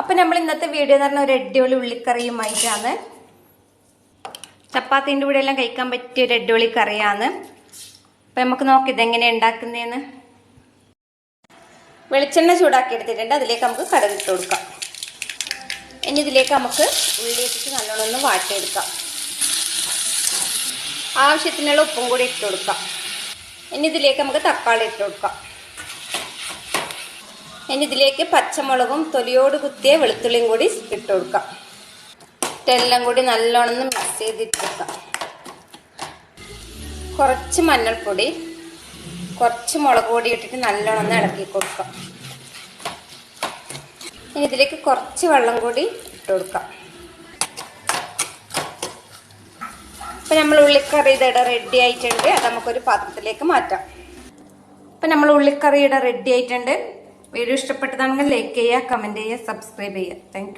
അപ്പം നമ്മൾ ഇന്നത്തെ വീഡിയോ എന്ന് പറഞ്ഞ ഒരു അടിപൊളി ഉള്ളിക്കറിയുമായിട്ടാണ്. ചപ്പാത്തിന്റെ കൂടെ എല്ലാം കഴിക്കാൻ പറ്റിയ ഒരു അടിപൊളി കറിയാണ്. അപ്പം നമുക്ക് നോക്കി ഇതെങ്ങനെ ഉണ്ടാക്കുന്നതെന്ന് വെളിച്ചെണ്ണ ചൂടാക്കി എടുത്തിട്ടുണ്ട് അതിലേക്ക് നമുക്ക് കടുക് കൊടുക്കാം. ഇനി ഇതിലേക്ക് നമുക്ക് ഉള്ളി ഇട്ടിട്ട് നല്ലോണം ഒന്ന് വാട്ടിയെടുക്കാം. ആവശ്യത്തിനുള്ള ഉപ്പും കൂടി ഇട്ട് കൊടുക്കാം. ഇനി ഇതിലേക്ക് നമുക്ക് തക്കാളി ഇട്ട് കൊടുക്കാം. ഇനി ഇതിലേക്ക് പച്ചമുളകും തൊലിയോട് കുത്തിയ വെളുത്തുള്ളിയും കൂടി ഇട്ട് കൊടുക്കാം. ഇട്ടെല്ലാം കൂടി നല്ലോണം മിക്സ് ചെയ്തിട്ട് കൊടുക്കാം. കുറച്ച് മഞ്ഞൾപ്പൊടി കുറച്ച് മുളക് പൊടി ഇട്ടിട്ട് നല്ലോണം ഒന്ന് ഇളക്കി കൊടുക്കാം. ഇനി ഇതിലേക്ക് കുറച്ച് വെള്ളം കൂടി ഇട്ട് കൊടുക്കാം. ഇപ്പൊ നമ്മൾ ഉള്ളിക്കറി ഇട റെഡി ആയിട്ടുണ്ട്. അത് നമുക്കൊരു പാത്രത്തിലേക്ക് മാറ്റാം. ഇപ്പൊ നമ്മൾ ഉള്ളിക്കറിയുടെ റെഡി ആയിട്ടുണ്ട്. വീഡിയോ ഇഷ്ടപ്പെട്ടതാണെങ്കിൽ ലൈക്ക് ചെയ്യുക കമന്റ് ചെയ്യുക സബ്സ്ക്രൈബ് ചെയ്യുക. താങ്ക്